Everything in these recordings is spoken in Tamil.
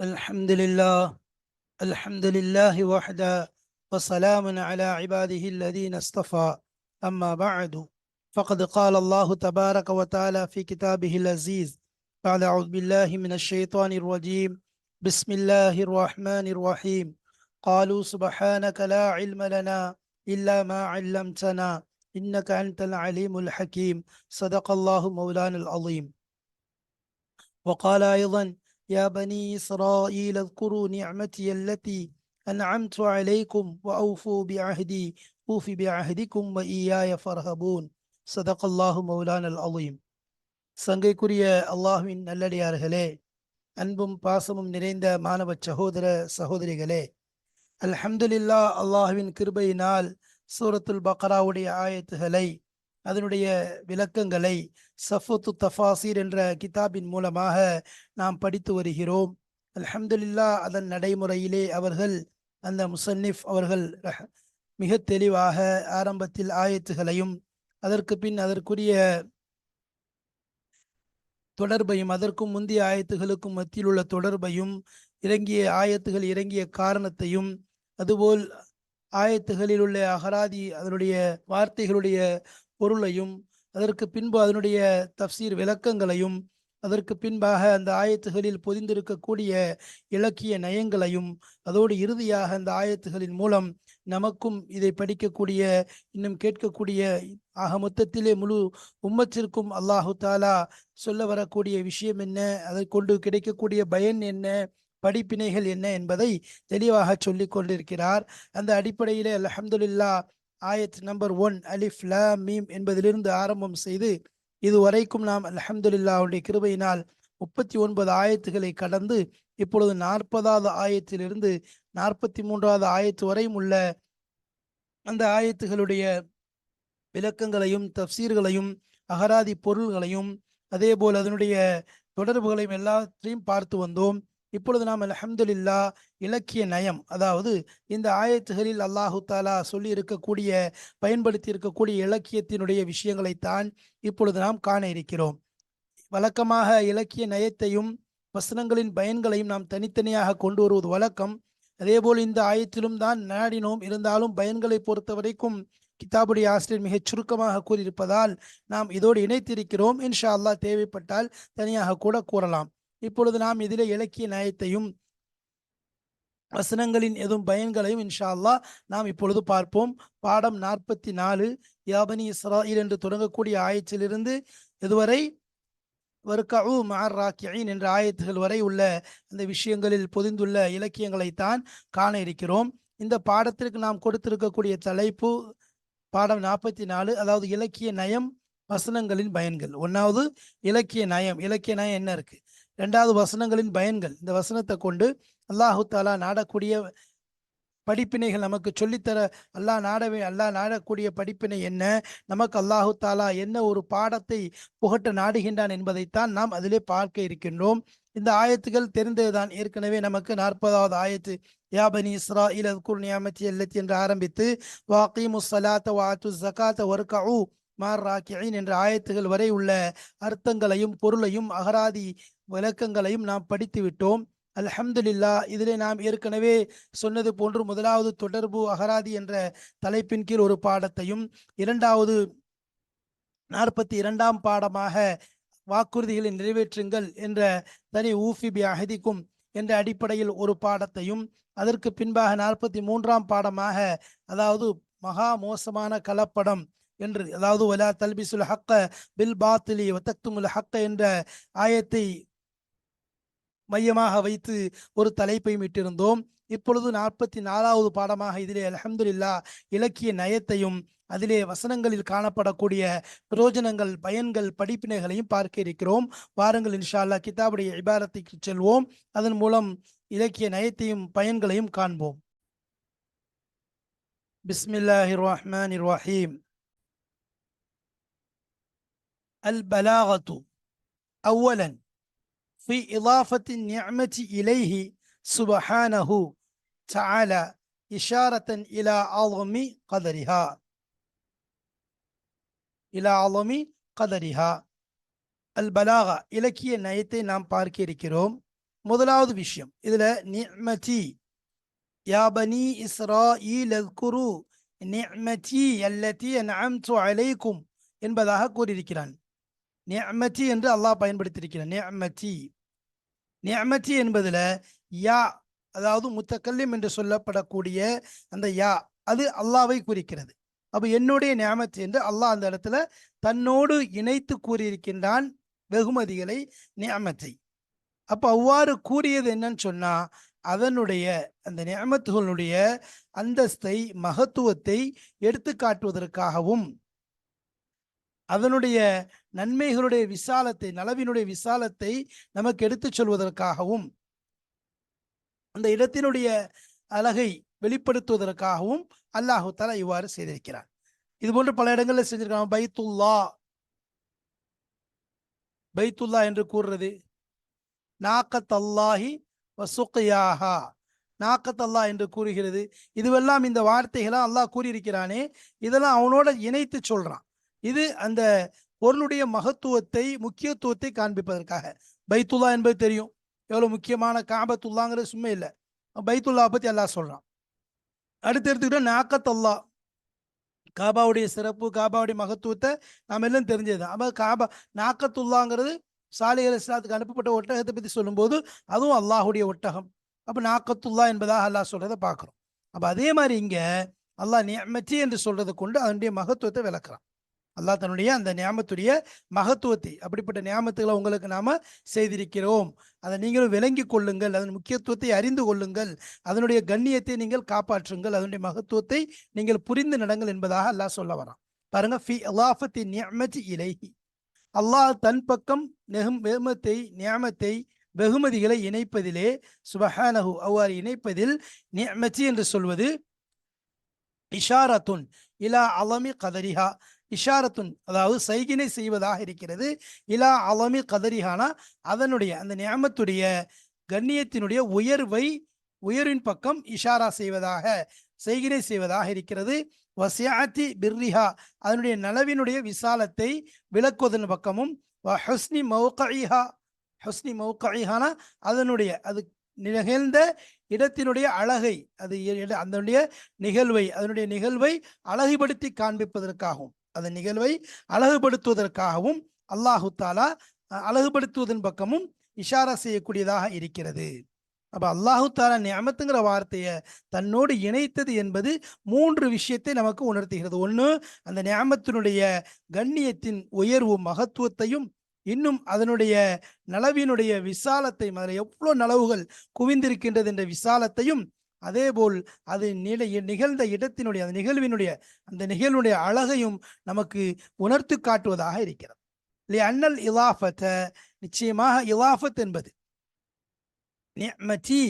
الحمد لله الحمد لله وحده وسلام على عباده الذين اصطفى. أما بعد فقد قال الله تبارك وتعالى في كتابه العزيز بعد أعوذ بالله من الشيطان الرجيم بسم الله الرحمن الرحيم. قالوا سبحانك لا علم لنا إلا ما علمتنا إنك أنت العليم الحكيم. صدق الله مولانا العظيم. وقال أيضا يا بني إسرائيل اذكروا نعمتي التي أنعمت عليكم وأوفوا بعهدي أوف بعهدكم وإياي فارهبون صدق الله مولانا العظيم சங்கைக்குரிய அல்லாஹுவின் நல்லடியார்களே அன்பும் பாசமும் நிறைந்த மாணவ சகோதர சகோதரிகளே அல்ஹம்துலில்லா அல்லாஹுவின் கிருபையினால் சூரத்துல் பக்ராவுடைய ஆயத்துகளை அதனுடைய விளக்கங்களை சஃபத்து தஃபாசீர் என்ற கிதாபின் மூலமாக நாம் படித்து வருகிறோம். அலமதுல்லா அதன் நடைமுறையிலே அவர்கள் அந்த முசன்னிஃப் அவர்கள் மிக தெளிவாக ஆரம்பத்தில் ஆயத்துகளையும் அதற்கு பின் அதற்குரிய தொடர்பையும் அதற்கும் முந்தைய ஆயத்துகளுக்கும் மத்தியில் உள்ள தொடர்பையும் இறங்கிய ஆயத்துகள் இறங்கிய காரணத்தையும் அதுபோல் ஆயத்துகளில் உள்ள அகராதி அதனுடைய வார்த்தைகளுடைய பொருளையும் அதற்கு பின்பு அதனுடைய தப்சீர் விளக்கங்களையும் அதற்கு பின்பாக அந்த ஆயத்துகளில் பொதிந்திருக்கக்கூடிய இலக்கிய நயங்களையும் அதோடு இறுதியாக அந்த ஆயத்துகளின் மூலம் நமக்கும் இதை படிக்கக்கூடிய இன்னும் கேட்கக்கூடிய ஆக மொத்தத்திலே முழு உம்மத்திற்கும் அல்லாஹு தாலா சொல்ல வரக்கூடிய விஷயம் என்ன அதை கொண்டு கிடைக்கக்கூடிய பயன் என்ன படிப்பினைகள் என்ன என்பதை தெளிவாக சொல்லிக் கொண்டிருக்கிறார். அந்த அடிப்படையிலே அலமதுல்லா ஆயத் நம்பர் ஒன் அலிஃப் லா மீம் என்பதிலிருந்து ஆரம்பம் செய்து இதுவரைக்கும் நாம் அலமதுல்லாவுடைய கிருபையினால் முப்பத்தி ஒன்பது ஆயத்துகளை கடந்து இப்பொழுது நாற்பதாவது ஆயத்திலிருந்து நாற்பத்தி மூன்றாவது ஆயத்து வரையும் உள்ள அந்த ஆயத்துகளுடைய விளக்கங்களையும் தப்சீர்களையும் அகராதி பொருள்களையும் அதே போல் அதனுடைய தொடர்புகளையும் எல்லாத்தையும் பார்த்து வந்தோம். இப்பொழுது நாம் அலமதுல்லா இலக்கிய நயம் அதாவது இந்த ஆயத்துகளில் அல்லாஹு தாலா சொல்லி இருக்கக்கூடிய பயன்படுத்தி இருக்கக்கூடிய இலக்கியத்தினுடைய விஷயங்களைத்தான் இப்பொழுது நாம் காண இருக்கிறோம். வழக்கமாக இலக்கிய நயத்தையும் வசனங்களின் பயன்களையும் நாம் தனித்தனியாக கொண்டு வருவது வழக்கம். அதேபோல் இந்த ஆயத்திலும் தான் நாடினோம். இருந்தாலும் பயன்களை பொறுத்த வரைக்கும் கிதாபுடைய ஆசிரியர் மிகச் சுருக்கமாக கூறியிருப்பதால் நாம் இதோடு இணைத்திருக்கிறோம். இன்ஷா அல்லாஹ் தேவைப்பட்டால் தனியாக கூட கூறலாம். இப்பொழுது நாம் இதிலே இலக்கிய நியாயத்தையும் வசனங்களின் எதுவும் பயன்களையும் இன்ஷா அல்லா நாம் இப்பொழுது பார்ப்போம். பாடம் நாற்பத்தி நாலு யாபனி இஸ்ராயில் என்று தொடங்கக்கூடிய ஆயத்திலிருந்து இதுவரை வர்கவு மார் ராக்கியின் என்ற ஆயத்துகள் வரை உள்ள அந்த விஷயங்களில் பொதிந்துள்ள இலக்கியங்களைத்தான் காண இருக்கிறோம். இந்த பாடத்திற்கு நாம் கொடுத்திருக்கக்கூடிய தலைப்பு பாடம் நாற்பத்தி நாலு அதாவது இலக்கிய நயம் வசனங்களின் பயன்கள். ஒன்றாவது இலக்கிய நயம். இலக்கிய நயம் என்ன இருக்கு? ரெண்டாவது வசனங்களின் பயன்கள். இந்த வசனத்தை கொண்டு அல்லாஹு தாலா நாடக்கூடிய படிப்பினைகள் நமக்கு சொல்லித்தர அல்லாஹ் நாடவே அல்லாஹ் நாடக்கூடிய படிப்பினை என்ன? நமக்கு அல்லாஹு தாலா என்ன ஒரு பாடத்தை புகட்ட நாடுகின்றான் என்பதைத்தான் நாம் அதிலே பார்க்க இருக்கின்றோம். இந்த ஆயத்துகள் தெரிந்ததுதான். ஏற்கனவே நமக்கு நாற்பதாவது ஆயத்து யாபனி இஸ்ரா இல் அஸ்குர் நியாமத்தி எல்லத்தி என்று ஆரம்பித்து வாக்கீமு சலாத்த வாத்து ஜகாத்த ஒர்கூ மார் ராக்கியின் என்ற ஆயத்துகள் வரை உள்ள அர்த்தங்களையும் பொருளையும் அகராதி விளக்கங்களையும் நாம் படித்து விட்டோம் அல்ஹம்துலில்லா இதிலே நாம் ஏற்கனவே சொன்னது போன்று முதலாவது தொடர்பு அகராதி என்ற தலைப்பின் கீழ் ஒரு பாடத்தையும் இரண்டாவது நாற்பத்தி இரண்டாம் பாடமாக வாக்குறுதிகளை நிறைவேற்றுங்கள் என்ற தனி ஊஃபிபி அகதிக்கும் என்ற அடிப்படையில் ஒரு பாடத்தையும் அதற்கு பின்பாக நாற்பத்தி மூன்றாம் பாடமாக அதாவது மகா மோசமான கலப்படம் என்று அதாவது வலா தல்பிசுல் ஹக்க பில் பாத்திலி வத்தக்துமுல் ஹக்க என்ற ஆயத்தை மையமாக வைத்து ஒரு தலைப்பை விட்டிருந்தோம் இப்பொழுது நாற்பத்தி நாலாவது பாடமாக இதிலே அலமதுல்லா இலக்கிய நயத்தையும் அதிலே வசனங்களில் காணப்படக்கூடிய பிரயோஜனங்கள் பயன்கள் படிப்பினைகளையும் பார்க்க இருக்கிறோம் வாருங்கள் இன்ஷால்லா கிதாபுடைய இபாரத்தைக்கு செல்வோம் அதன் மூலம் இலக்கிய நயத்தையும் பயன்களையும் காண்போம் பிஸ்மில்லாஹிர் ரஹ்மான் ரஹீம் البلاغة أولا في إضافة النعمة إليه سبحانه تعالى إشارة إلى عظم قدرها إلى عظم قدرها البلاغة இலக்கிய நயத்தை நாம் பார்க்க இருக்கிறோம் முதலாவது விஷயம் இதுல நிஅமதி யா பனி இஸ்ராஈல் அஸ்குரு நிஅமதி அல்லதி அன்அம்து அலைக்கும் என்பதாக கூறியிருக்கிறான் நிஅமதி என்று அல்லாஹ் பயன்படுத்தியிருக்கிறான் நிஅமதி நியமத்தி என்பதில் யா அதாவது முத்தக்கல்லிம் என்று சொல்லப்படக்கூடிய அந்த யா அது அல்லாவை குறிக்கிறது. அப்போ என்னுடைய நியாமத்து என்று அல்லாஹ் அந்த இடத்துல தன்னோடு இணைத்து கூறியிருக்கின்றான் வெகுமதிகளை நியமத்தை. அப்போ அவ்வாறு கூறியது என்னன்னு சொன்னால் அதனுடைய அந்த நியமத்துகளுடைய அந்தஸ்தை மகத்துவத்தை எடுத்து காட்டுவதற்காகவும் அதனுடைய நன்மைகளுடைய விசாலத்தை நலவினுடைய விசாலத்தை நமக்கு எடுத்துச் சொல்வதற்காகவும் அந்த இடத்தினுடைய அழகை வெளிப்படுத்துவதற்காகவும் அல்லாஹு தஆலா இவ்வாறு செய்திருக்கிறார் இது போன்று பல இடங்களில் செஞ்சிருக்காங்க பைத்துல்லா. பைத்துல்லா என்று கூறுறது. நாக்கத் அல்லாஹி வசுக்கையாகா நாக்கத் அல்லாஹ் என்று கூறுகிறது. இதுவெல்லாம் இந்த வார்த்தைகளை அல்லாஹ் கூறியிருக்கிறானே. இதெல்லாம் அவனோட இணைத்து சொல்றான். இது அந்த பொருளுடைய மகத்துவத்தை முக்கியத்துவத்தை காண்பிப்பதற்காக. பைத்துல்லா என்பது தெரியும். எவ்வளவு முக்கியமான காபத்துல்லாங்கிறது சும்மா இல்லை. பைத்துல்லா பத்தி அல்லாஹ் சொல்றான். அடுத்து எடுத்துக்கிட்டோம் நாக்கத்தல்லா. காபாவுடைய சிறப்பு காபாவுடைய மகத்துவத்தை நாம் எல்லாம் தெரிஞ்சது அப்ப காபா நாக்கத்துல்லாங்கிறது சாலை இஸ்லாத்துக்கு அனுப்பப்பட்ட ஒட்டகத்தை பத்தி சொல்லும்போது அதுவும் அல்லாஹுடைய ஒட்டகம். அப்ப நாக்கத்துல்லா என்பதாக அல்லாஹ் சொல்றதை பார்க்குறோம். அப்ப அதே மாதிரி இங்க அல்லாஹ் நியமச்சி என்று சொல்றதை கொண்டு அதனுடைய மகத்துவத்தை விளக்குறான். அல்லாஹ் தன்னுடைய அந்த நியாமத்துடைய மகத்துவத்தை அப்படிப்பட்ட நியாமத்துகளை உங்களுக்கு நாம செய்திருக்கிறோம். அதை நீங்களும் விளங்கி கொள்ளுங்கள் அதன் முக்கியத்துவத்தை அறிந்து கொள்ளுங்கள் அதனுடைய கண்ணியத்தை நீங்கள் காப்பாற்றுங்கள் அதனுடைய மகத்துவத்தை நீங்கள் புரிந்து நடங்கள் என்பதாக அல்லாஹ் சொல்ல வரான். பாருங்க ஃபி அல்லாஃபத்தி நியமத்தி இலைஹி. அல்லாஹ் தன் பக்கம் நெகும் வெகுமத்தை நியமத்தை வெகுமதிகளை இணைப்பதிலே சுபஹானஹு அவ்வாறு இணைப்பதில் நியமச்சி என்று சொல்வது இஷாரத்துன் இலா அலமி கதரிஹா. இஷாரத்துன் அதாவது சைகினை செய்வதாக இருக்கிறது. இலா அலமி கதரிஹானா அதனுடைய அந்த நியமத்துடைய கண்ணியத்தினுடைய உயர்வை உயர்வின் பக்கம் இஷாரா செய்வதாக செய்கினை செய்வதாக இருக்கிறது. வசியாத்தி பிர்ரிஹா அதனுடைய நலவினுடைய விசாலத்தை விளக்குவதன் பக்கமும் வ ஹுஸ்னி மௌகஇஹா ஹுஸ்னி அதனுடைய அது நிகழ்ந்த இடத்தினுடைய அழகை அது அதனுடைய நிகழ்வை அதனுடைய நிகழ்வை அழகுபடுத்தி காண்பிப்பதற்காகும். அந்த நிகழ்வை அழகுபடுத்துவதற்காகவும் அல்லாஹு தாலா அழகுபடுத்துவதன் பக்கமும் இஷாரா செய்யக்கூடியதாக இருக்கிறது. அப்போ அல்லாஹு தாலா நியமத்துங்கிற வார்த்தையை தன்னோடு இணைத்தது என்பது மூன்று விஷயத்தை நமக்கு உணர்த்துகிறது. ஒன்று அந்த நியமத்தினுடைய கண்ணியத்தின் உயர்வு மகத்துவத்தையும் இன்னும் அதனுடைய நலவினுடைய விசாலத்தை அதில் எவ்வளோ நலவுகள் குவிந்திருக்கின்றது என்ற விசாலத்தையும் அதேபோல் அது நிலை நிகழ்ந்த இடத்தினுடைய அந்த நிகழ்வினுடைய அந்த நிகழ்வுடைய அழகையும் நமக்கு உணர்த்து காட்டுவதாக இருக்கிறது. இல்லை அண்ணல் இலாஃபத்த நிச்சயமாக இலாஃபத் என்பது. நியமதி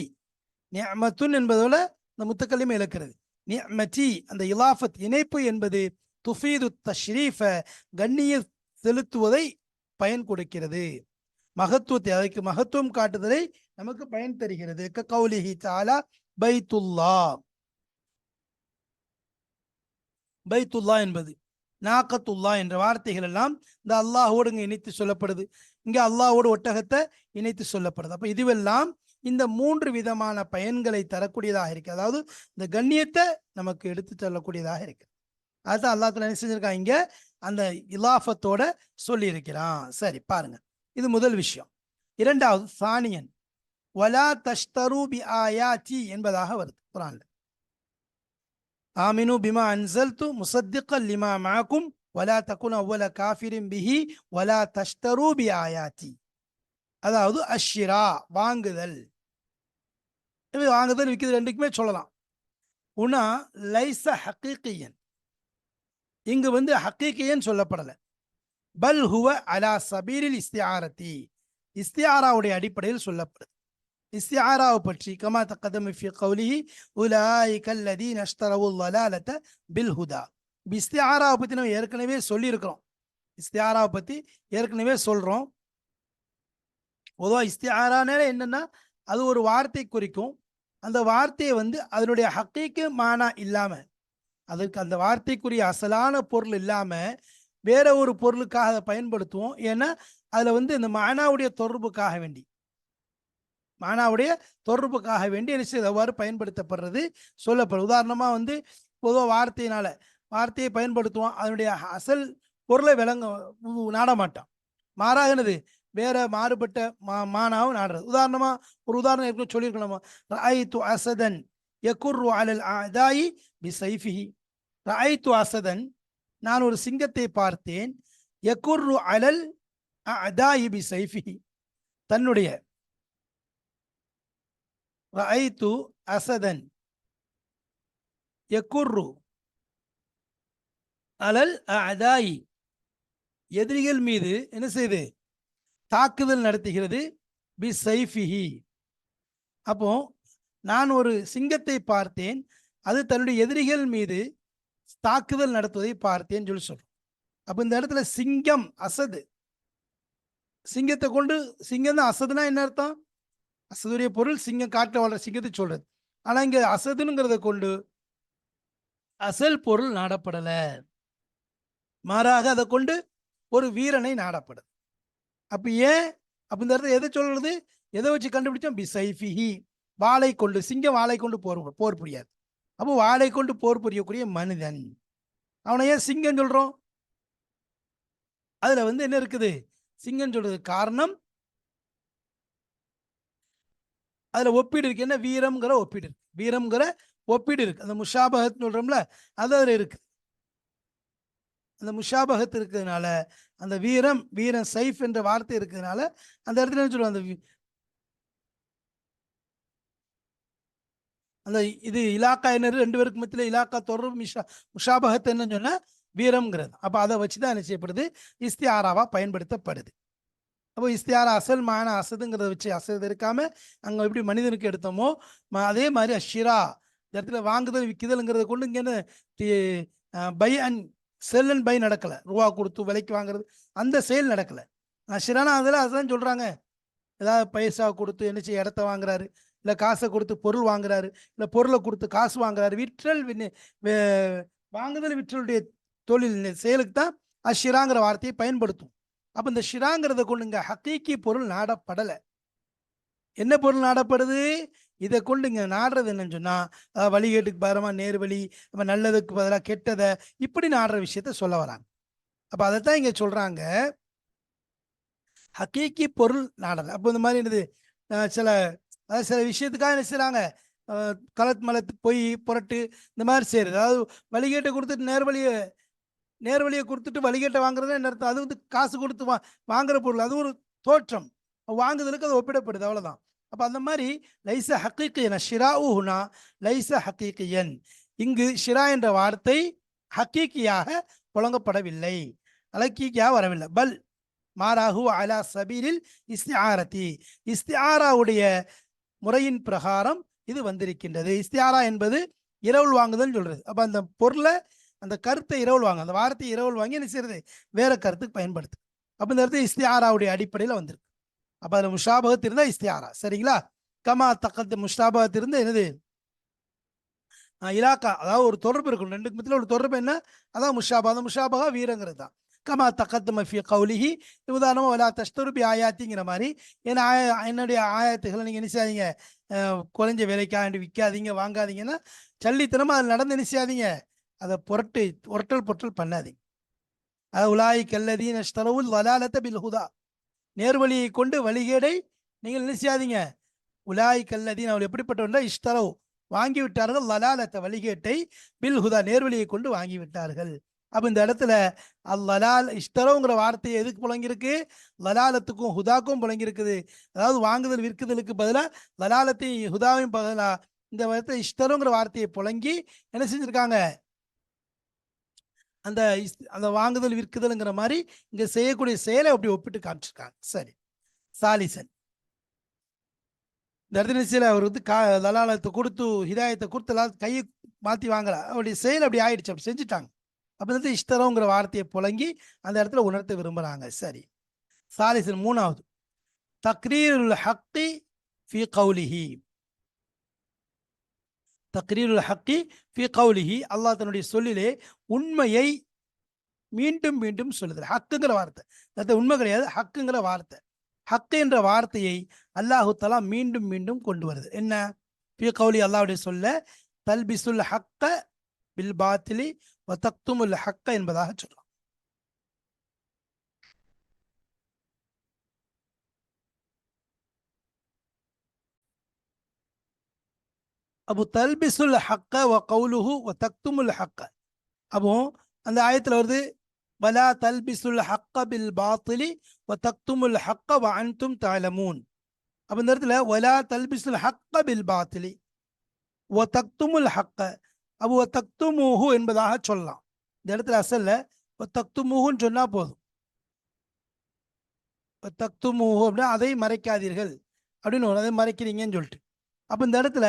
நியமத்துன் என்பதோட இந்த முத்தக்கல்லிமை இழக்கிறது நியமதி அந்த இலாஃபத் இணைப்பு என்பது துஃபீது தஷ்ரீஃப கண்ணிய செலுத்துவதை பயன் கொடுக்கிறது. மகத்துவத்தை அதற்கு மகத்துவம் காட்டுதலை நமக்கு பயன் தருகிறது. க கௌலிஹி தாலா பைத்துல்லா. பைத்துல்லா என்பது நாக்கத்துல்லா என்ற வார்த்தைகள் எல்லாம் இந்த அல்லாஹோடு இங்க இணைத்து சொல்லப்படுது. இங்கே அல்லாஹோடு ஒட்டகத்தை இணைத்து சொல்லப்படுது. அப்போ இதுவெல்லாம் இந்த மூன்று விதமான பயன்களை தரக்கூடியதாக இருக்கு. அதாவது இந்த கண்ணியத்தை நமக்கு எடுத்து செல்லக்கூடியதாக இருக்கு. அதுதான் அல்லாஹ் என்ன செஞ்சிருக்கான் இங்க? அந்த இலாஃபத்தோட சொல்லியிருக்கிறான். சரி பாருங்க. இது முதல் விஷயம். இரண்டாவது சானியன். வலா தஷ்தரு பி ஆயாத்தி என்பதாக வருது குரான்ல. ஆமினு பிமா அன்சல்து முசத்திக்கல் லிமா மாக்கும் வலா தகுன் அவ்வல காஃபிரின் பிஹி வலா தஷ்தரு பி ஆயாத்தி அதாவது அஷிரா வாங்குதல். இது வாங்குதல் விற்கிறது ரெண்டுக்குமே சொல்லலாம். உனா லைச ஹக்கீக்கியன் இங்கு வந்து ஹக்கீக்கியன் சொல்லப்படலை. பல் ஹுவ அலா சபீரில் இஸ்தியாரத்தி இஸ்தியாராவுடைய அடிப்படையில் சொல்லப்படுது. இஸ்தியாராவை பற்றி கமா தக்கதம் ஃபி கௌலிஹி உலாய் கல்லதி நஷ்தரவுல்லாலத்த பில்ஹுதா. இஸ்தியாராவை பற்றி நம்ம ஏற்கனவே சொல்லியிருக்கிறோம். இஸ்தியாராவை பற்றி ஏற்கனவே சொல்கிறோம் பொதுவாக இஸ்தியாரான என்னென்னா அது ஒரு வார்த்தை குறிக்கும். அந்த வார்த்தையை வந்து அதனுடைய ஹக்கைக்கு மானா இல்லாமல் அதற்கு அந்த வார்த்தைக்குரிய அசலான பொருள் இல்லாமல் வேற ஒரு பொருளுக்காக அதை பயன்படுத்துவோம். ஏன்னா அதில் வந்து இந்த மானாவுடைய தொடர்புக்காக வேண்டி. மானாவுடைய தொடர்புக்காக வேண்டி என்ன செய்யுது அவ்வாறு பயன்படுத்தப்படுறது சொல்லப்படும். உதாரணமாக வந்து பொதுவாக வார்த்தையினால வார்த்தையை பயன்படுத்துவோம். அதனுடைய அசல் பொருளை விளங்க உ- நாட மாறாக என்னது? வேற மாறுபட்ட மா மானாவும் நாடுறது. உதாரணமாக ஒரு உதாரணம் ஏற்கனவே சொல்லியிருக்கலாமா? ராயித்து அசதன் எக்குர்ரு அலல் அதாயி பி சைஃபிஹி ராயித்து அசதன் நான் ஒரு சிங்கத்தை பார்த்தேன். எக்குர்ரு அலல் அதாயி பி சைஃபிஹி தன்னுடைய ரஐத்து அசதன் யகுர்ரு அலல் அதாயி எதிரிகள் மீது என்ன செய்து? தாக்குதல் நடத்துகிறது பி சைஃபிஹி அப்போ நான் ஒரு சிங்கத்தை பார்த்தேன். அது தன்னுடைய எதிரிகள் மீது தாக்குதல் நடத்துவதை பார்த்தேன்னு சொல்லி சொல்றோம். அப்போ இந்த இடத்துல சிங்கம் அசது. சிங்கத்தை கொண்டு சிங்கம் தான் அசதுனா என்ன அர்த்தம்? அசதுடைய பொருள் சிங்கம் காட்டில் வாழ்ற சிங்கத்தை சொல்றது. ஆனா இங்க அசதுங்கிறத கொண்டு அசல் பொருள் நாடப்படல. மாறாக அதை கொண்டு ஒரு வீரனை நாடப்படுது அப்ப ஏன்? அப்ப இந்த இடத்துல எதை சொல்றது? எதை வச்சு கண்டுபிடிச்சோம்? பிசைஃபிஹி. வாளை கொண்டு சிங்கம் வாளை கொண்டு போர் போர் புரியாது. அப்போ வாளை கொண்டு போர் புரியக்கூடிய மனிதன். அவனை ஏன் சிங்கம் சொல்றோம்? அதுல வந்து என்ன இருக்குது? சிங்கம் சொல்றது காரணம் அதுல ஒப்பீடு இருக்கு. என்ன? வீரம்ங்கிற ஒப்பீடு இருக்கு. வீரம்ங்கிற ஒப்பீடு இருக்கு. அந்த முஷாபகத் சொல்றோம்ல அது அதுல இருக்கு. அந்த முஷாபகத் இருக்கிறதுனால அந்த வீரம் வீரன் சைஃப் என்ற வார்த்தை இருக்கிறதுனால அந்த இடத்துல என்ன சொல்லுவாங்க? அந்த அந்த இது இலாக்கா என்ன ரெண்டு பேருக்கு மத்தியில் இலாக்கா தொடர்பு மிஷா முஷாபகத் என்னன்னு சொன்னால் வீரம்ங்கிறது. அப்போ அதை வச்சு தான் என்ன செய்யப்படுது? இஸ்தியாராவாக பயன்படுத்தப்படுது. அப்போ இஸ்தியாரா அசல் மான அசதுங்கிறத வச்சு அசது இருக்காம அங்கே எப்படி மனிதனுக்கு எடுத்தோமோ அதே மாதிரி அஷிரா இந்த இடத்துல வாங்குதல் விற்குதல்ங்கிறத கொண்டு இங்கேன்னு buy and sell and buy நடக்கலை. ரூபா கொடுத்து விலைக்கு வாங்குறது அந்த செயல் நடக்கலை. அஷிரானா அதில் அதுதான் சொல்கிறாங்க ஏதாவது பைசா கொடுத்து என்ன செய்ய இடத்த வாங்குறாரு இல்லை காசை கொடுத்து பொருள் வாங்குறாரு இல்லை பொருளை கொடுத்து காசு வாங்குறாரு. விற்றல் வின்னு- வாங்குதல் விற்றலுடைய தொழில் செயலுக்கு தான் அஷிராங்கிற வார்த்தையை பயன்படுத்தும். அப்போ இந்த ஷிராங்கிறத கொண்டு ஹக்கீக்கி பொருள் நாடப்படலை. என்ன பொருள் நாடப்படுது? இதை கொண்டு இங்கே நாடுறது என்னன்னு சொன்னால் வழிகேட்டுக்கு பதிலமாக நேர் வழி நம்ம நல்லதுக்கு பதிலாக கெட்டதை இப்படி நாடுற விஷயத்த சொல்ல வராங்க. அப்ப அதைத்தான் இங்கே சொல்கிறாங்க ஹக்கீக்கி பொருள் நாடல். அப்போ இந்த மாதிரி என்னது? சில அதாவது சில விஷயத்துக்காக என்ன செய்கிறாங்க களத் மலத்து பொய் புரட்டு இந்த மாதிரி செய்கிறது அதாவது வழிகேட்டை கொடுத்துட்டு நேர் வழியை நேர் வழியை கொடுத்துட்டு வழிகேட்டை வாங்குறது என்ன அர்த்தம்? அது வந்து காசு கொடுத்து வா வாங்குற பொருள். அது ஒரு தோற்றம். வாங்குதலுக்கு அது ஒப்பிடப்படுது. அவ்வளோதான் அப்போ அந்த மாதிரி லைச ஹக்கீக்கியன ஷிரா ஊஹுனா லைச ஹக்கீக்கியன் இங்கு ஷிரா என்ற வார்த்தை ஹக்கீக்கியாக புழங்கப்படவில்லை. அலக்கீக்கியாக வரவில்லை. பல் மாறாகு அலா சபீலில் இஸ்திஆரத்தி. இஸ்தியாராவுடைய முறையின் பிரகாரம் இது வந்திருக்கின்றது. இஸ்தியாரா என்பது இரவுள் வாங்குதல் சொல்றது. அப்போ அந்த பொருளை அந்த கருத்தை இரவல் வாங்க. அந்த வார்த்தையை இரவல் வாங்கி என்ன செய்யறது வேற கருத்துக்கு பயன்படுத்து. அப்போ இந்த இடத்துல இஸ்தியாராவுடைய அடிப்படையில் வந்திருக்கு. அப்போ அதில் முஷாபகத் இருந்தால் இஸ்தியாரா சரிங்களா? கமா தக்கத்து முஷாபகத்து இருந்து என்னது? இலாக்கா. அதாவது ஒரு தொடர்பு இருக்கும். ரெண்டுக்கு மத்தியில் ஒரு தொடர்பு என்ன? அதான் முஷாபா. அந்த முஷாபகா வீரங்கிறது தான். கமா தக்கத்து மஃபி கவுலிஹி. உதாரணமாக வலா தஷ்தருபி ஆயாத்திங்கிற மாதிரி ஏன்னா ஆய- என்னுடைய ஆயத்துகளை நீங்கள் என்ன செய்யாதீங்க. குறைஞ்ச விலைக்காண்டி விற்காதீங்க வாங்காதீங்கன்னா சல்லித்தனமாக அதில் நடந்து என்ன செய்யாதீங்க? அதை புரட்டு புரட்டல் பொருட்டல் பண்ணாதீங்க அது உலாய் கல்லதி நஷ்தலவுல் வலாலத்த பில் ஹுதா நேர்வழியை கொண்டு வழிகேடை நீங்கள் என்ன செய்யாதீங்க உலாய் கல்லதீன் அவர் எப்படிப்பட்டவன்றா இஷ்தரவு. வாங்கி விட்டார்கள் லலாலத்த வழிகேட்டை பில் ஹுதா நேர்வழியை கொண்டு வாங்கி விட்டார்கள் அப்போ இந்த இடத்துல அல்லலால் இஷ்டரவுங்கிற வார்த்தையை எதுக்கு புழங்கிருக்கு லலாலத்துக்கும் ஹுதாக்கும் புழங்கியிருக்குது அதாவது வாங்குதல் விற்குதலுக்கு பதிலாக லலாலத்தையும் ஹுதாவையும் பதிலாக இந்த வார்த்தை இஷ்டருங்கிற வார்த்தையை புழங்கி என்ன செஞ்சுருக்காங்க? அந்த அந்த வாங்குதல் விற்குதல்ங்கிற மாதிரி இங்க செய்யக்கூடிய செயலை அப்படி ஒப்பிட்டு காமிச்சிருக்காங்க. சரி. சாலிசன் இந்த இடத்துல அவர் வந்து கா லலாலத்தை கொடுத்து ஹிதாயத்தை கொடுத்து எல்லாரும் கையை மாற்றி வாங்கல. அவருடைய செயல் அப்படி ஆயிடுச்சு. அப்படி செஞ்சுட்டாங்க. அப்படி வந்து இஷ்டரோங்கிற வார்த்தையை புழங்கி அந்த இடத்துல உணர்த்த விரும்புகிறாங்க சரி. சாலிசன் மூணாவது. தக்ரீருல் ஹக்தி ஃபி கௌலிஹி. தக்ரீருல் ஹக்கி ஃபி கௌலிஹி. அல்லாஹ் தன்னுடைய சொல்லிலே உண்மையை மீண்டும் மீண்டும் சொல்லுதல் ஹக்குங்கிற வார்த்தை. அது உண்மை கிடையாது ஹக்குங்கிற வார்த்தை. ஹக்கு என்ற வார்த்தையை அல்லாஹு தலா மீண்டும் மீண்டும் கொண்டு வருது. என்ன? பி கௌலி அல்லாவுடைய சொல்ல தல்பிசுல் ஹக்க பில் பாத்திலி வத்தக்துமுல் ஹக்க என்பதாக சொல்லலாம் அப்போ தல்பிசுல் ஹக்க வ கவுலுஹு வ தக்துமுல் ஹக்க அப்போ அந்த ஆயத்தில் வருது வலா தல்பிசுல் ஹக்க பில் பாத்திலி வ தக்துமுல் ஹக்க வ அன்தும் தாலமூன் அப்போ இந்த இடத்துல வலா தல்பிசுல் ஹக்க பில் பாத்திலி ஒ தக்துமுல் ஹக்க அப்போ ஒ தக்துமுஹு என்பதாக சொல்லலாம். இந்த இடத்துல அசல்ல ஒ தக்துமுஹுன்னு சொன்னால் போதும் வ தக்துமுஹு அப்படின்னா அதை மறைக்காதீர்கள் அப்படின்னு அதை மறைக்கிறீங்கன்னு சொல்லிட்டு. அப்போ இந்த இடத்துல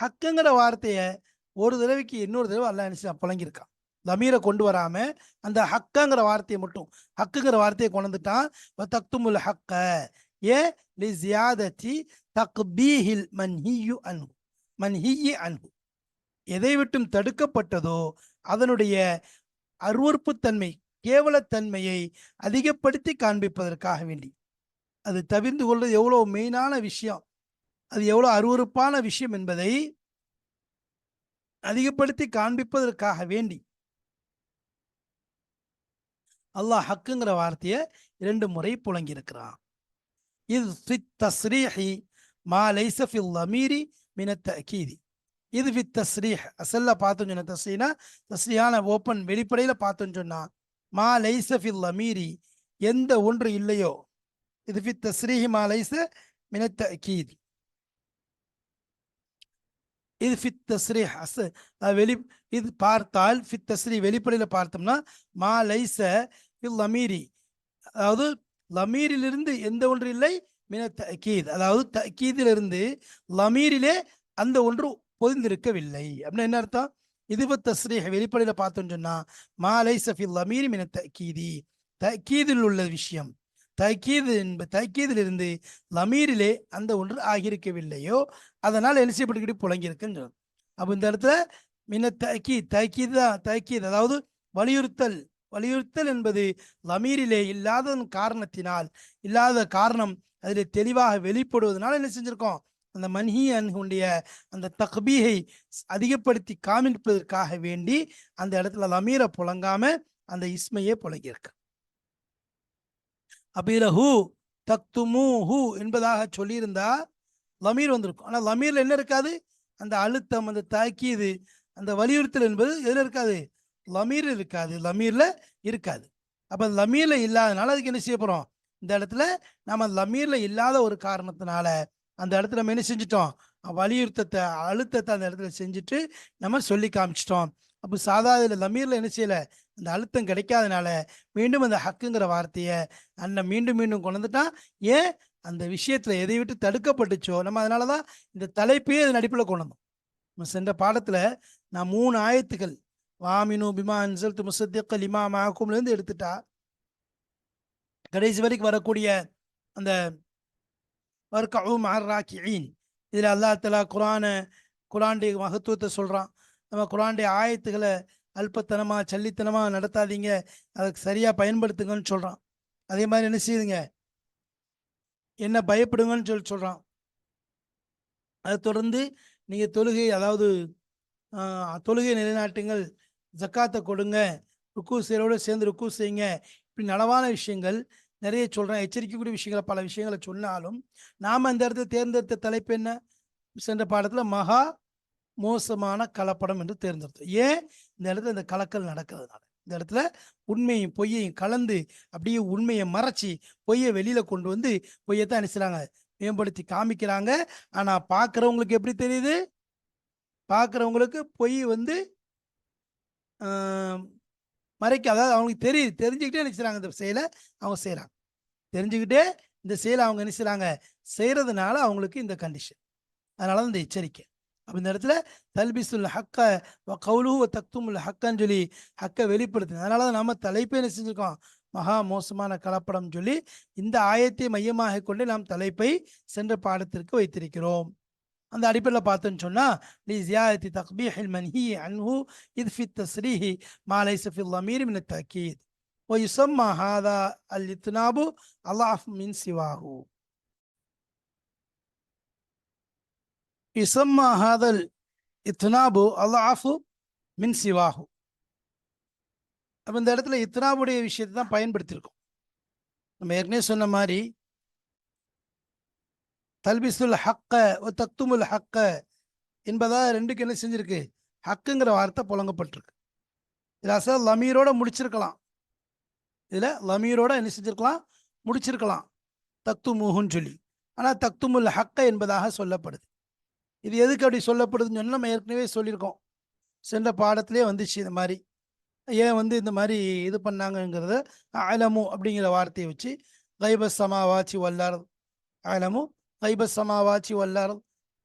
ஹக்குங்கிற வார்த்தையை ஒரு தடவைக்கு இன்னொரு தடவை அல்லா நினைச்சு புழங்கியிருக்கான் தமீரை கொண்டு வராம அந்த ஹக்கங்கிற வார்த்தையை மட்டும் ஹக்குங்கிற வார்த்தையை கொண்டுட்டான் தக்துமுல் ஹக்க. ஏ? லி ஜியாதத்தி தக்பீஹில் மன்ஹியு அன்ஹு. மன்ஹியி அன்ஹு. எதை விட்டும் தடுக்கப்பட்டதோ அதனுடைய அருவறுப்புத்தன்மை கேவலத்தன்மையை அதிகப்படுத்தி காண்பிப்பதற்காக வேண்டி. அது தவிர்ந்து கொள்வது எவ்வளோ மெயினான விஷயம். அது எவ்வளோ அருவறுப்பான விஷயம் என்பதை அதிகப்படுத்தி காண்பிப்பதற்காக வேண்டி. அல்லாஹ் ஹக்குங்கிற வார்த்தையை இரண்டு முறை புழங்கியிருக்கிறான் இது ஃபித் தஸ்ரீஹி மா லைஸ ஃபில் லமீரி மின தக்கீதி இது ஃபித் தஸ்ரீஹ். அசல்ல பார்த்தோம் சொன்ன தஸ்ரீனா தஸ்ரீயான ஓப்பன் வெளிப்படையில் பார்த்தோம் சொன்னா மா லைச ஃபில் லமீரி எந்த ஒன்று இல்லையோ இது ஃபித் தஸ்ரீஹி மா லைச மினத்த கீதி இது ஃபித் தஸ்ரீ. அஸ் வெளி இது பார்த்தால் ஃபித் தஸ்ரீ. வெளிப்படையில் பார்த்தோம்னா மா லைச ஃபில் லமீரி. அதாவது லமீரிலிருந்து எந்த ஒன்று இல்லை? மின தக்கீத். அதாவது தக்கீதிலிருந்து லமீரிலே அந்த ஒன்று பொதிந்திருக்கவில்லை. அப்படின்னா என்ன அர்த்தம்? இது தஸ்ரீ. வெளிப்படையில் பார்த்தோம்னு சொன்னா மா லைச ஃபில் லமீரி மின தக்கீதி. தக்கீதில் உள்ள விஷயம். தக்கீது என்ப தக்கீதிலிருந்து லமீரிலே அந்த ஒன்று ஆகியிருக்கவில்லையோ அதனால் என்ன செய்யப்பட்டுக்கிட்டு புழங்கியிருக்குன்னு அப்போ இந்த இடத்துல மின்ன தக்கி தக்கீது தான் தக்கீது அதாவது வலியுறுத்தல் வலியுறுத்தல் என்பது லமீரிலே இல்லாத காரணத்தினால் இல்லாத காரணம் அதில் தெளிவாக வெளிப்படுவதனால் என்ன செஞ்சுருக்கோம்? அந்த மன்ஹி அன்ஹுடைய அந்த தக்பீகை அதிகப்படுத்தி காமிப்பதற்காக வேண்டி அந்த இடத்துல லமீரை புழங்காம அந்த இஸ்மையே புழங்கியிருக்கு அப்ப இதுல ஹூ தக்துமு ஹூ என்பதாக சொல்லியிருந்தா லமீர் வந்திருக்கும். ஆனால் லமீரில் என்ன இருக்காது? அந்த அழுத்தம் அந்த தாக்கீது அந்த வலியுறுத்தல் என்பது எதில் இருக்காது? லமீர் இருக்காது. லமீரில் இருக்காது. அப்போ லமீரில் இல்லாதனால அதுக்கு என்ன செய்ய போகிறோம் இந்த இடத்துல நம்ம லமீரில் இல்லாத ஒரு காரணத்தினால அந்த இடத்துல நம்ம என்ன செஞ்சிட்டோம்? வலியுறுத்தத்தை அழுத்தத்தை அந்த இடத்துல செஞ்சுட்டு நம்ம சொல்லி காமிச்சிட்டோம். அப்போ சாதாரண லமீரில் என்ன செய்யலை? அந்த அழுத்தம் கிடைக்காதனால மீண்டும் அந்த ஹக்குங்கிற வார்த்தையை அண்ணன் மீண்டும் மீண்டும் கொண்டு வந்துட்டான். ஏன்? அந்த விஷயத்தில் எதை விட்டு தடுக்கப்பட்டுச்சோ நம்ம அதனாலதான் இந்த தலைப்பையே அதன் அடிப்பில் கொண்டு வந்தோம். நம்ம சென்ற பாடத்தில் நான் மூணு ஆயத்துகள் வாமினு பிமா அன்சல் முசத்தியக்கல் இமா மாக்கும்லேருந்து எடுத்துட்டா. கடைசி வரைக்கும் வரக்கூடிய அந்த வர்க்கவும் ராக்கியின் இதில் அல்லாஹ் தலா குரான குரானுடைய மகத்துவத்தை சொல்கிறான் நம்ம குரானுடைய ஆயத்துகளை அல்பத்தனமா சல்லித்தனமா நடத்தாதீங்க. அதுக்கு சரியா பயன்படுத்துங்கன்னு சொல்றான். அதே மாதிரி என்ன செய்யுதுங்க? என்ன பயப்படுங்கன்னு சொல்லி சொல்றான். அதை தொடர்ந்து நீங்க தொழுகை அதாவது தொழுகை நிலைநாட்டுங்கள். ஜக்காத்தை கொடுங்க. ருக்கு செய்யறோட சேர்ந்து ருக்கு செய்யுங்க. இப்படி நலவான விஷயங்கள் நிறைய சொல்றேன். எச்சரிக்கக்கூடிய விஷயங்களை பல விஷயங்களை சொன்னாலும் நாம இந்த இடத்துல தேர்ந்தெடுத்த தலைப்பு என்ன? சென்ற பாடத்துல மகா மோசமான கலப்படம் என்று தேர்ந்தெடுத்தோம் ஏன்? இந்த இடத்துல இந்த கலக்கல் நடக்கிறதுனால. இந்த இடத்துல உண்மையும் பொய்யையும் கலந்து அப்படியே உண்மையை மறைச்சி பொய்யை வெளியில கொண்டு வந்து பொய்யத்தான் அனுப்பிச்சுறாங்க மேம்படுத்தி காமிக்கிறாங்க. ஆனா பாக்குறவங்களுக்கு எப்படி தெரியுது? பாக்குறவங்களுக்கு பொய் வந்து மறைக்க அதாவது அவங்களுக்கு தெரியுது. தெரிஞ்சுக்கிட்டே நினைச்சாங்க இந்த செயலை அவங்க செய்கிறாங்க தெரிஞ்சுக்கிட்டே இந்த செயலை அவங்க நினைச்சாங்க செய்கிறதுனால செய்யறதுனால அவங்களுக்கு இந்த கண்டிஷன் அதனால தான் இந்த எச்சரிக்கை. அப்படி இந்த இடத்துல தல்பிசுல் ஹக்க கவுலு உள்ள ஹக்கன்னு சொல்லி ஹக்கை வெளிப்படுத்து அதனால தான் நம்ம தலைப்பே என்ன செஞ்சுருக்கோம்? மகா மோசமான கலப்படம் சொல்லி இந்த ஆயத்தை மையமாக கொண்டு நாம் தலைப்பை சென்ற பாடத்திற்கு வைத்திருக்கிறோம். அந்த அடிப்படையில் பார்த்தோன்னு சொன்னால் லி ஜியாயத்தி தக்பீஹ் மன்ஹி அன்ஹு இத் ஃபி தஸ்ரீஹி மாலை சஃபில் அமீர் மின் தக்கீத் ஒ யுசம்மா ஹாதா அல் இத்னாபு அல்லாஹ் மின் சிவாஹூ இசம்மா ஹாதல் இத்னாபு அல்லாஃபு மின் சிவாஹு. அப்போ இந்த இடத்துல இத்னாபுடைய விஷயத்தை தான் பயன்படுத்தியிருக்கோம். நம்ம ஏற்கனவே சொன்ன மாதிரி தல்பிசுல் ஹக்க ஒரு தக்துமுல் ஹக்க என்பதாக ரெண்டுக்கு என்ன செஞ்சிருக்கு? ஹக்குங்கிற வார்த்தை புழங்கப்பட்டிருக்கு. இதில் அசல் லமீரோட முடிச்சிருக்கலாம். இதில் லமீரோட என்ன செஞ்சிருக்கலாம்? முடிச்சிருக்கலாம். தக்து மூஹுன்னு சொல்லி. ஆனால் தக்துமுல் ஹக்க என்பதாக சொல்லப்படுது. இது எதுக்கு அப்படி சொல்லப்படுதுன்னு சொன்னால் நம்ம ஏற்கனவே சொல்லியிருக்கோம். சென்ற பாடத்திலே வந்துச்சு இந்த மாதிரி. ஏன் வந்து இந்த மாதிரி இது பண்ணாங்கங்கிறத அலமு அப்படிங்கிற வார்த்தையை வச்சு கைபஸ் சமாவாச்சி வல்லாரது அலமு கைபஸ் சமாவாச்சி வல்லாரது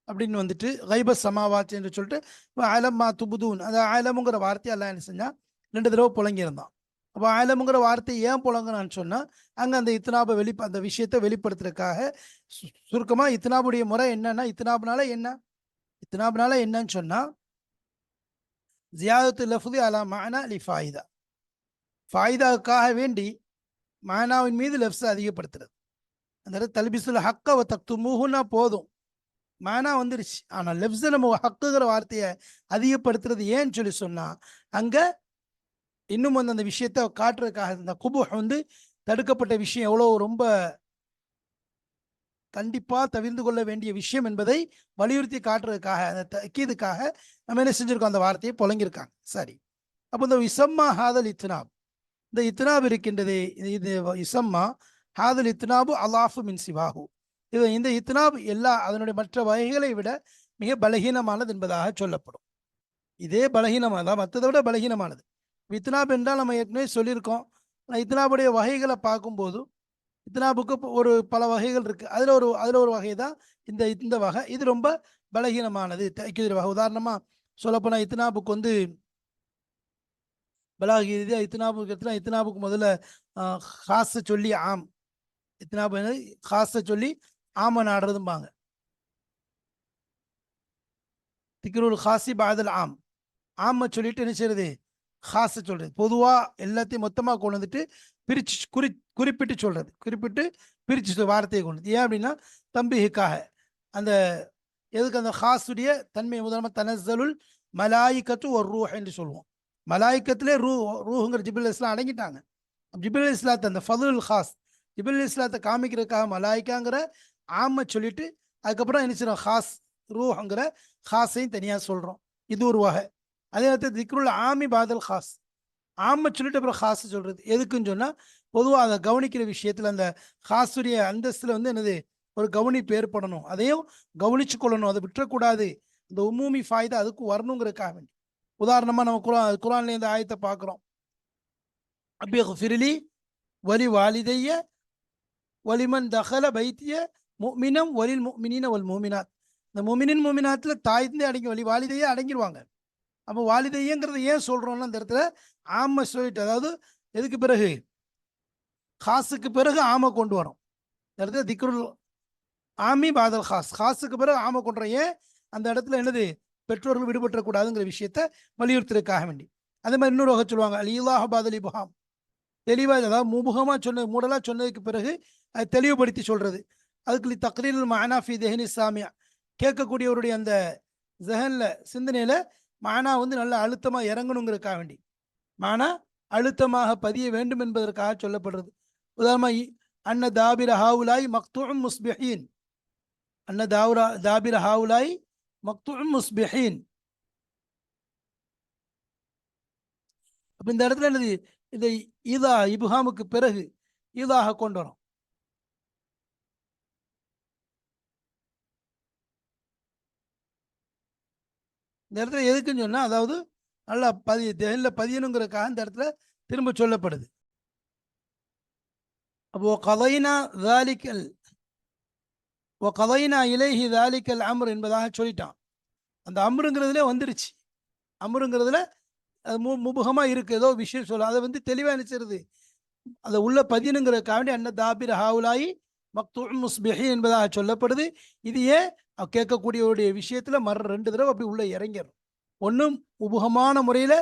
அப்படின்னு வந்துட்டு கைபஸ் சமாவாச்சி என்று சொல்லிட்டு அலம்மா துபுதூன் அந்த அலமுங்கிற வார்த்தையை எல்லாம் என்ன செஞ்சால் ரெண்டு தடவை புழங்கியிருந்தான் அப்போ அலமுங்கிற வார்த்தையை ஏன் புழங்கினான்னு சொன்னால் அங்கே அந்த இத்தனாபை வெளி அந்த விஷயத்தை வெளிப்படுத்துறதுக்காக சு- இத்தனாபுடைய முறை என்னன்னா இத்தனாபுனால என்ன? இத்னாப்னால என்னன்னு சொன்னா ஜியாதத்து லஃபுதி அலா மானா லி ஃபாயிதா. ஃபாயிதாவுக்காக வேண்டி மானாவின் மீது லெஃப்ஸை அதிகப்படுத்துறது. அந்த இடத்துல தல்பிசுல் ஹக்க வ தக்து போதும். மானா வந்துருச்சு. ஆனால் லெஃப்ஸை நம்ம ஹக்குங்கிற வார்த்தையை அதிகப்படுத்துறது ஏன்னு சொல்லி சொன்னா அங்க இன்னும் வந்து அந்த விஷயத்தை காட்டுறதுக்காக இந்த குபு வந்து தடுக்கப்பட்ட விஷயம் எவ்வளோ ரொம்ப கண்டிப்பா தவிர்ந்து கொள்ள வேண்டிய விஷயம் என்பதை வலியுறுத்தி காட்டுறதுக்காக அந்த தக்கீதுக்காக நம்ம என்ன செஞ்சிருக்கோம்? அந்த வார்த்தையை புழங்கியிருக்காங்க சரி. அப்போ இந்த இசம்மா ஹாதல் இத்னாப். இந்த இத்னாப் இருக்கின்றதே இது- இசம்மா ஹாதல் இத்னாபு அலாஃபு மின் சிவாஹு. இது இந்த இத்னாப் எல்லா அதனுடைய மற்ற வகைகளை விட மிக பலகீனமானது என்பதாக சொல்லப்படும். இதே பலகீனமானதா? மற்றதை விட பலகீனமானது. இத்னாப் என்றால் நம்ம ஏற்கனவே சொல்லியிருக்கோம். ஆனால் இத்னாபுடைய வகைகளை பார்க்கும்போது இத்தனா புக்கு ஒரு பல வகைகள் இருக்குது அதில் ஒரு அதில் ஒரு வகை தான் இந்த இந்த வகை. இது ரொம்ப பலகீனமானது. தைக்கிற வகை. உதாரணமாக சொல்லப்போனால் இத்னாபுக்கு வந்து பலாகி ரீதியாக இத்னாபுக்கு எடுத்துனா இத்தனாபுக்கு முதல்ல காசை சொல்லி ஆம். இத்னாபு காசை சொல்லி ஆம நாடுறதும்பாங்க திக்ரூல் ஹாசி பாதல் ஆம். ஆம சொல்லிட்டு என்ன செய்யறது ஹாஸை சொல்றது. பொதுவா எல்லாத்தையும் மொத்தமாக கொண்டு வந்துட்டு பிரிச்சு குறி குறிப்பிட்டு சொல்றது. குறிப்பிட்டு பிரிச்சு வார்த்தையை கொண்டு ஏன் அப்படின்னா தம்பிஹுக்காக அந்த எதுக்கு அந்த ஹாஸுடைய தன்மை உதாரணமா தனசலுல் மலாய்க்கத்து ஒரு ரூஹ் என்று சொல்லுவோம். மலாய்க்கத்திலே ரூ ரூஹுங்கிற ஜிபில் இஸ்லாம் அடங்கிட்டாங்க. ஜிபில் இஸ்லாத்தை அந்த ஃபதுல் ஹாஸ் ஜிபில் இஸ்லாத்தை காமிக்கிறதுக்காக மலாய்க்காங்கிற ஆம சொல்லிட்டு அதுக்கப்புறம் என்ன செய்யறோம் ஹாஸ் ரூஹங்கிற ஹாஸையும் தனியாக சொல்கிறோம் இது ஒரு வகை. அதே நேரத்தில் திக்ருல் ஆமி பாதல் ஹாஸ். ஆமை சொல்லிட்டு அப்புறம் ஹாஸ் சொல்கிறது எதுக்குன்னு சொன்னால் பொதுவாக அதை கவனிக்கிற விஷயத்தில் அந்த ஹாஸுடைய அந்தஸ்தில் வந்து என்னது? ஒரு கவனிப்பு ஏற்படணும். அதையும் கவனிச்சு கொள்ளணும். அதை விட்டுறக்கூடாது. இந்த உமூமி ஃபாய்தா அதுக்கு வரணுங்கிறதுக்காக வேண்டி. உதாரணமாக நம்ம குரான் குரான்லேயே இந்த ஆயத்தை பார்க்குறோம். அப்பி ஃபிரிலி வலி வாலிதைய வலிமன் தஹல பைத்திய முமினம் வலில் முமினின வல் மூமினாத். இந்த முமினின் மூமினாத்துல தாய்ந்தே அடங்கி வலி வாலிதையே அடங்கிடுவாங்க அப்போ வாலிதையங்கிறத ஏன் சொல்றோம்னா அந்த இடத்துல ஆமை சொல்லிட்டு அதாவது எதுக்கு பிறகு? ஹாஸுக்கு பிறகு ஆமை கொண்டு வரோம். இந்த இடத்துல திக்ருல் ஆமி பாதல் ஹாஸ் ஹாஸுக்கு பிறகு ஆமை கொண்டு ஏன்? அந்த இடத்துல என்னது? பெற்றோர்கள் விடுபற்றக்கூடாதுங்கிற விஷயத்த வலியுறுத்துறதுக்காக வேண்டி. அதே மாதிரி இன்னொரு வகை சொல்லுவாங்க அலிலாஹ் பாதலி புகாம் தெளிவாக அதாவது முமுகமாக சொன்ன மூடலாக சொன்னதுக்கு பிறகு அதை தெளிவுபடுத்தி சொல்றது. அதுக்கு தக்ரீல் மானாஃபி தெஹினி சாமியா கேட்கக்கூடியவருடைய அந்த ஜெஹனில் சிந்தனையில் மானா வந்து நல்ல அழுத்தமாக இறங்கணுங்கிறதுக்காக வேண்டி. மானா அழுத்தமாக பதிய வேண்டும் என்பதற்காக சொல்லப்படுறது. உதாரணமாக அன்ன தாபிர ஹாவுலாய் மக்தூம் முஸ்பிஹீன். அன்ன தாவுரா தாபிர ஹாவுலாய் மக்தூம் முஸ்பிஹீன். அப்போ இந்த இடத்துல என்னது? இதை ஈதா இபுஹாமுக்கு பிறகு ஈதாக கொண்டு வரும். இந்த இடத்துல எதுக்குன்னு சொன்னால் அதாவது நல்லா பதி தெல்ல பதியணுங்கிறக்காக இந்த இடத்துல திரும்ப சொல்லப்படுது. அப்போ கதைனா தாலிக்கல் ஓ கதைனா இலேஹி தாலிக்கல் அம்ர் என்பதாக சொல்லிட்டான். அந்த அம்ருங்கிறதுல வந்துருச்சு. அம்ருங்கிறதுல அது மு முபுகமாக இருக்குது ஏதோ விஷயம் சொல்ல அதை வந்து தெளிவாக நினைச்சிருது. அதை உள்ள பதியணுங்கிறதுக்காக வேண்டி அன்ன தாபிர் ஹாவுலாயி மக்தூ முஸ்பிஹி என்பதாக சொல்லப்படுது. இது ஏன் கேட்கக்கூடியவருடைய விஷயத்துல மறு ரெண்டு தடவை அப்படி உள்ள இறங்கிடும் ஒன்றும் உபுகமான முறையில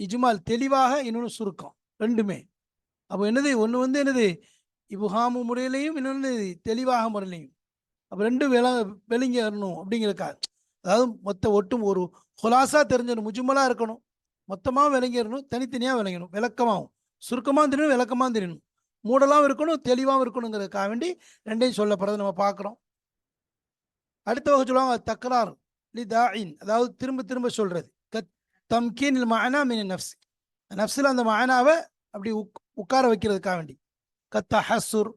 இஜ்மால் தெளிவாக இன்னொன்று சுருக்கம் ரெண்டுமே. அப்போ என்னது? ஒன்று வந்து என்னது? இபுகாமு முறையிலையும் இன்னொன்று தெளிவாக முறையிலையும். அப்போ ரெண்டும் விள வெளிங்கணும் அப்படிங்கிறக்கா. அதாவது மொத்த ஒட்டும் ஒரு ஹொலாசா தெரிஞ்சிடணும் முஜுமலா இருக்கணும். மொத்தமாக விளங்கிடணும் தனித்தனியாக விளங்கணும் விளக்கமாகவும் சுருக்கமாக தெரியணும் விளக்கமாக தெரியணும். மூடலாகவும் இருக்கணும் தெளிவாகவும் இருக்கணுங்கிறதுக்காக வேண்டி ரெண்டையும் சொல்லப்படுறது நம்ம பார்க்குறோம். அடுத்த வகை சொல்லுவாங்க தக்ரார் லி அதாவது திரும்ப திரும்ப சொல்றது. கத் தம்கீன் மானா மின் நஃப்ஸ். நஃப்ஸில் அந்த மானாவை அப்படி உக் உட்கார வைக்கிறதுக்காக வேண்டி. கத்த ஹசுர்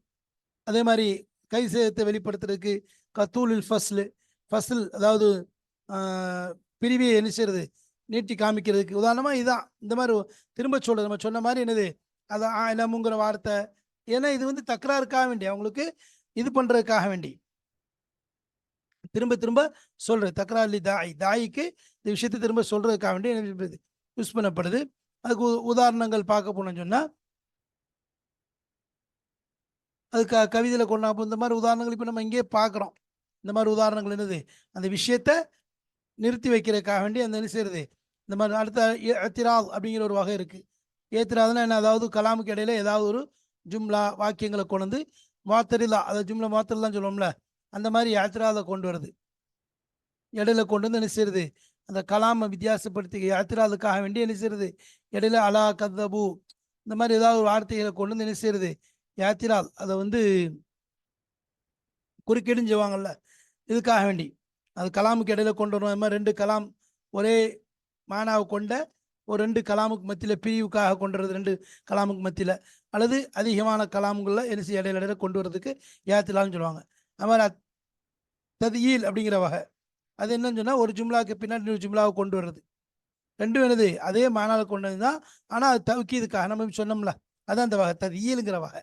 அதே மாதிரி கை சேதத்தை வெளிப்படுத்துறதுக்கு கத்தூலில் ஃபஸ்லு. ஃபஸ்ல் அதாவது பிரிவியை என்ன செய்யறது நீட்டி காமிக்கிறதுக்கு. உதாரணமாக இதுதான் இந்த மாதிரி திரும்ப சொல்கிறது நம்ம சொன்ன மாதிரி என்னது? அதான் ஆயிலமுங்கிற வார்த்தை. ஏன்னா இது வந்து தக்கராருக்காக வேண்டி. அவங்களுக்கு இது பண்ணுறதுக்காக வேண்டி. திரும்ப திரும்ப சொல்றது. தக்ராலி தாய். தாய்க்கு இந்த விஷயத்தை திரும்ப சொல்றதுக்காக வேண்டி என்ன யூஸ் பண்ணப்படுது. அதுக்கு உ- உதாரணங்கள் பார்க்க போனோம்னு சொன்னா அது க கவிதையில கொண்டா இந்த மாதிரி உதாரணங்கள் இப்போ நம்ம இங்கே பார்க்குறோம். இந்த மாதிரி உதாரணங்கள் என்னது? அந்த விஷயத்த நிறுத்தி வைக்கிறதுக்காக வேண்டி அந்த என்ன செய்யறது? இந்த மாதிரி அடுத்த ஏத்திரால் அப்படிங்கிற ஒரு வகை இருக்கு. ஏத்திராதுன்னா என்ன? அதாவது கலாமுக்கு இடையில ஏதாவது ஒரு ஜும்லா வாக்கியங்களை கொண்டு வந்து மாத்தரிலா அதாவது ஜும்லா மாத்தரிலாம் சொல்லுவோம்ல. அந்த மாதிரி யாத்திராவில் கொண்டு வருது. இடையில கொண்டு வந்து என்ன செய்யுது அந்த கலாமை வித்தியாசப்படுத்தி யாத்திராவுக்காக வேண்டி என்ன செய்யுது இடையில அலா கதபு. இந்த மாதிரி ஏதாவது ஒரு வார்த்தைகளை கொண்டு வந்து என்ன செய்யுது யாத்திரால் அதை வந்து குறுக்கீடுன்னு செய்வாங்கல்ல இதுக்காக வேண்டி. அது கலாமுக்கு இடையில கொண்டு வரணும். அது மாதிரி ரெண்டு கலாம் ஒரே மானாவை கொண்ட ஒரு ரெண்டு கலாமுக்கு மத்தியில் பிரிவுக்காக கொண்டு வரது ரெண்டு கலாமுக்கு மத்தியில். அல்லது அதிகமான கலாம்களில் என்ன செய்ய இடையில இடையில கொண்டு வரதுக்கு யாத்திரால்னு சொல்லுவாங்க. அது ததியில் ததியீல் அப்படிங்கிற வகை. அது என்னன்னு சொன்னால் ஒரு ஜும்லாவுக்கு பின்னாடி இன்னொரு ஜும்லாவை கொண்டு வர்றது. ரெண்டும் என்னது? அதே மானால கொண்டு வந்து தான் ஆனால் அது தவுக்கீதுக்காக நம்ம சொன்னோம்ல அதான் அந்த வகை ததியீலுங்கிற வகை.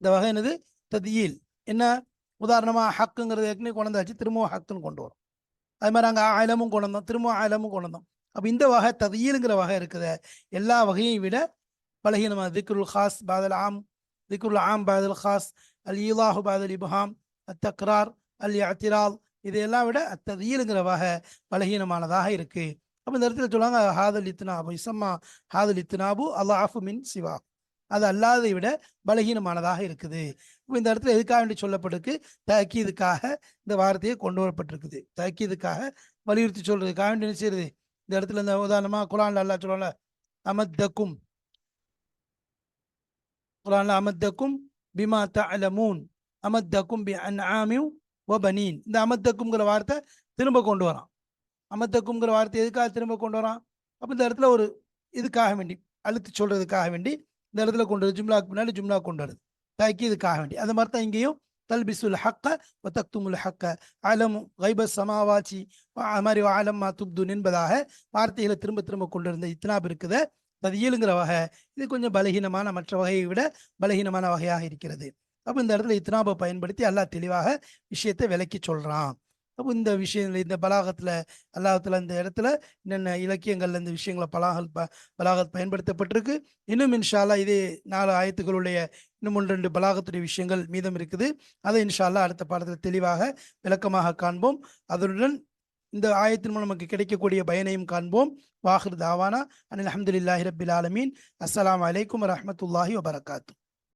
இந்த வகை என்னது? ததியீல். என்ன? உதாரணமாக ஹக்குங்கிறது ஏற்கனவே கொண்டு திரும்பவும் ஹக்குன்னு கொண்டு வரும். அது மாதிரி அங்கே ஆயிலமும் கொண்டு வந்தோம் திரும்பவும் ஆயிலமும் கொண்டு வந்தோம். அப்போ இந்த வகை ததியீலுங்கிற வகை இருக்குது. எல்லா வகையும் விட பலகீனமாக திக்ருல் ஹாஸ் பாதல் ஆம் திக்ருல் ஆம் பாதல் ஹாஸ் அல் ஈலாஹு பாதல் இபஹாம் அத்தக்ரார் அல் அத்திரால் இதையெல்லாம் விட அத்ததியலுங்கிற வகை பலகீனமானதாக இருக்கு. அப்போ இந்த இடத்துல சொல்லுவாங்க ஹாதல் இத்னாபு இசம்மா ஹாதல் இத்னாபு அல்லாஃபு மின் சிவா. அது அல்லாததை விட பலகீனமானதாக இருக்குது. இப்போ இந்த இடத்துல எதுக்காக வேண்டி சொல்லப்பட்டிருக்கு? தக்கீதுக்காக இந்த வார்த்தையை கொண்டு வரப்பட்டிருக்குது. தக்கீதுக்காக வலியுறுத்தி சொல்றதுக்காக வேண்டி என்ன செய்யுது? இந்த இடத்துல இந்த உதாரணமா குரான்ல அல்லாஹ் சொல்லல அமத்தக்கும் குரான்ல அமத்தக்கும் பிமா தலமூன் அமத்தக்கும் பி அன்ஆமின் வபனீன் இந்த அமத்தக்கும்ங்கிற வார்த்தை திரும்ப கொண்டு வரான். அமத்தக்கும்ங்கிற வார்த்தை எதுக்காக திரும்ப கொண்டு வரான்? அப்போ இந்த இடத்துல ஒரு இதுக்காக வேண்டி அழுத்து சொல்றதுக்காக வேண்டி இந்த இடத்துல கொண்டு வருது ஜும்லாக்கு பின்னாடி ஜும்லா கொண்டு வருது இதுக்காக வேண்டி. அது மாதிரி தான் இங்கேயும் தல்பிசுல் ஹக்க வ தக்துமுல் ஹக்க. அலம் கைப சமாவாச்சி மாதிரி ஆலம் மா துப்துன் என்பதாக வார்த்தைகளை திரும்ப திரும்ப கொண்டு இருந்த இத்தனாப் இருக்குத. பதியலுங்கிற வகை. இது கொஞ்சம் பலகீனமான மற்ற வகையை விட பலகீனமான வகையாக இருக்கிறது. அப்போ இந்த இடத்துல இத்னாபை பயன்படுத்தி அல்லாஹ் தெளிவாக விஷயத்தை விளக்கி சொல்கிறான் அப்போ இந்த விஷயங்கள் இந்த பலாகத்தில் அல்லாஹத்தில் இந்த இடத்துல என்னென்ன இலக்கியங்கள்ல இந்த விஷயங்களை பலாகல் ப பலாகத் பயன்படுத்தப்பட்டிருக்கு. இன்னும் இன்ஷால்லா இதே நாலு ஆயத்துக்களுடைய இன்னும் ஒன்று ரெண்டு பலாகத்துடைய விஷயங்கள் மீதம் இருக்குது. அதை இன்ஷால்லா அடுத்த பாடத்தில் தெளிவாக விளக்கமாக காண்போம். அதனுடன் இந்த ஆயத்தின் மூலம் நமக்கு கிடைக்கக்கூடிய பயனையும் காண்போம். வாஹிர் தாவானா. அனில் அஹமதுல்லாஹி ரபில் ஆலமீன். அஸ்லாம் வலைக்கம் வரமத்துல்லாஹி வபரகாத்தூ.